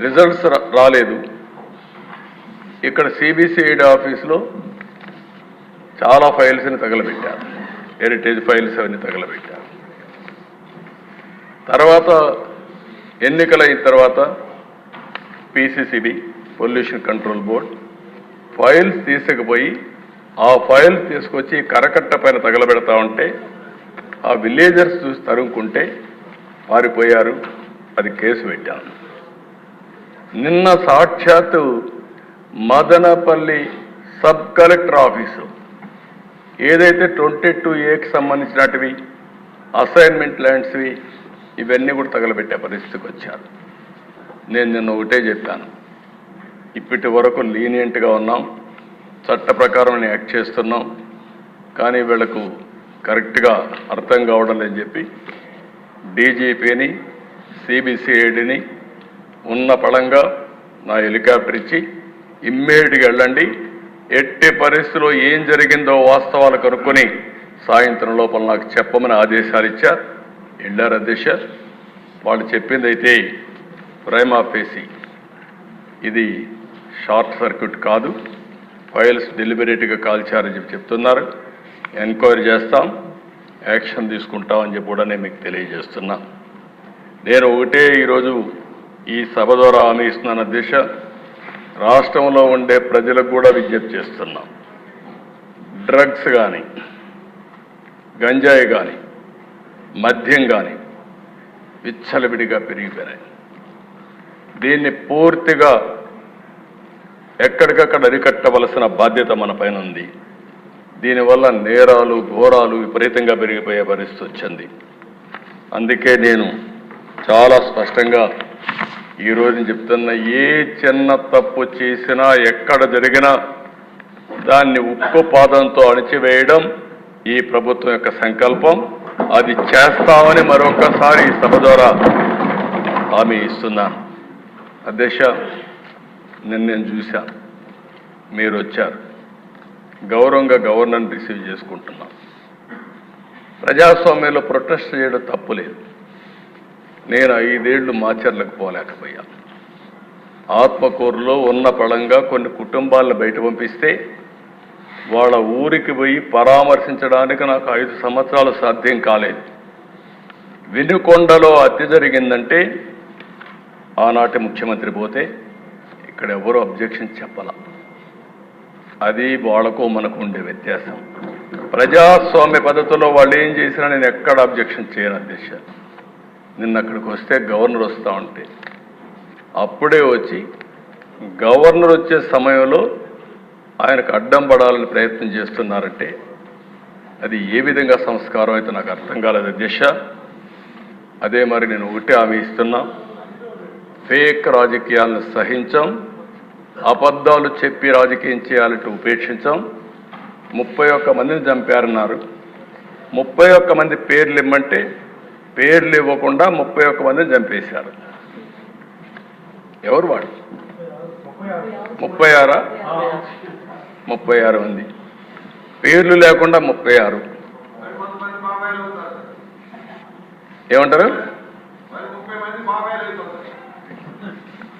Results రాలేదు. ఇక్కడ CBCID ఆఫీస్లో చాలా ఫైల్స్ని తగలబెట్టారు. హెరిటేజ్ ఫైల్స్ అవన్నీ తగలబెట్టారు. తర్వాత ఎన్నికలైన తర్వాత PCCB pollution control board files తీసుకుపోయి ఆ ఫైల్స్ తీసుకొచ్చి కరకట్ట పైన తగలబెడతా ఉంటే ఆ విలేజర్స్ చూసి తరుముకుంటే పారిపోయారు అది కేసు పెట్టాను నిన్న సాక్షాత్తు మదనపల్లి సబ్ కలెక్టర్ ఆఫీసు. ఏదైతే ట్వంటీ టూ ఏకి సంబంధించినటివి అసైన్మెంట్ ల్యాండ్స్వి ఇవన్నీ కూడా తగలబెట్టే పరిస్థితికి వచ్చారు. నేను నిన్న ఒకటే చెప్పాను. ఇప్పటి వరకు లీనియంట్గా ఉన్నాం. చట్ట ప్రకారం యాక్ట్ చేస్తున్నాం. కానీ వీళ్ళకు కరెక్ట్గా అర్థం కావడం లేదని చెప్పి డీజీపీని సిబిసిఐడిని ఉన్న పళంగా నా హెలికాప్టర్ ఇచ్చి ఇమ్మీడియట్గా వెళ్ళండి. ఎట్టి పరిస్థితిలో ఏం జరిగిందో వాస్తవాలు కనుక్కొని సాయంత్రం లోపల నాకు చెప్పమని ఆదేశాలు ఇచ్చారు. వెళ్ళారు అధ్యక్ష వాళ్ళు చెప్పింది అయితే ప్రైమ్ ఇది షార్ట్ సర్క్యూట్ కాదు. ఫైల్స్ డెలిబరేట్గా కాల్చారని చెప్పి చెప్తున్నారు. ఎంక్వైరీ చేస్తాం. యాక్షన్ తీసుకుంటామని చెప్పి కూడా నేను మీకు తెలియజేస్తున్నా. నేను ఒకటే ఈరోజు ఈ సభ ద్వారా హామీ ఇస్తున్నాను రాష్ట్రంలో ఉండే ప్రజలకు కూడా విజ్ఞప్తి చేస్తున్నాం. డ్రగ్స్ కానీ గంజాయి కానీ మద్యం కానీ విచ్చలవిడిగా పెరిగిపోయినాయి. దీన్ని పూర్తిగా ఎక్కడికక్కడ అరికట్టవలసిన బాధ్యత మన పైన ఉంది. దీనివల్ల నేరాలు ఘోరాలు విపరీతంగా పెరిగిపోయే పరిస్థితి వచ్చింది. అందుకే నేను చాలా స్పష్టంగా ఈరోజు చెప్తున్న ఏ చిన్న తప్పు చేసినా ఎక్కడ జరిగినా దాన్ని ఉక్కు పాదంతో అణిచివేయడం ఈ ప్రభుత్వం యొక్క సంకల్పం. అది చేస్తామని మరొకసారి ఈ సభ ద్వారా హామీ ఇస్తున్నాను. అధ్యక్ష నిన్న నేను చూశాను మీరు వచ్చారు. గౌరవంగా గవర్నర్ని రిసీవ్ చేసుకుంటున్నాం. ప్రజాస్వామ్యంలో ప్రొటెస్ట్ చేయడం తప్పు లేదు. నేను ఐదేళ్ళు మాచర్లకు పోలేకపోయాను ఆత్మకూరులో ఉన్న పళంగా కొన్ని కుటుంబాలను బయట పంపిస్తే వాళ్ళ ఊరికి పోయి పరామర్శించడానికి నాకు ఐదు సంవత్సరాలు సాధ్యం కాలేదు. వినుకొండలో హత్య జరిగిందంటే ఆనాటి ముఖ్యమంత్రి పోతే ఇక్కడ ఎవరు అబ్జెక్షన్ చెప్పాల. అది వాళ్ళకు మనకు ఉండే వ్యత్యాసం. ప్రజాస్వామ్య పద్ధతిలో వాళ్ళు ఏం చేసినా నేను ఎక్కడ అబ్జెక్షన్ చేయను అధ్యక్ష. నిన్న అక్కడికి వస్తే గవర్నర్ వస్తూ ఉంటే. అప్పుడే వచ్చి గవర్నర్ వచ్చే సమయంలో ఆయనకు అడ్డం పడాలని ప్రయత్నం చేస్తున్నారంటే అది ఏ విధంగా సంస్కారం అయితే నాకు అర్థం కాలేదు. దిశ అదే మరి నేను ఒకటి హామీ ఇస్తున్నా. ఫేక్ రాజకీయాలను సహించాం అబద్ధాలు చెప్పి రాజకీయం చేయాలంటే ఉపేక్షించాం. ముప్పై ఒక్క మందిని చంపారన్నారు. ముప్పై ఒక్క మంది పేర్లు ఇమ్మంటే పేర్లు ఇవ్వకుండా ముప్పై ఒక్క మందిని చంపేశారు. ఎవరు వాడు ముప్పై ఆరా? ముప్పై ఆరు మంది. పేర్లు లేకుండా ముప్పై ఆరు. ఏమంటారు?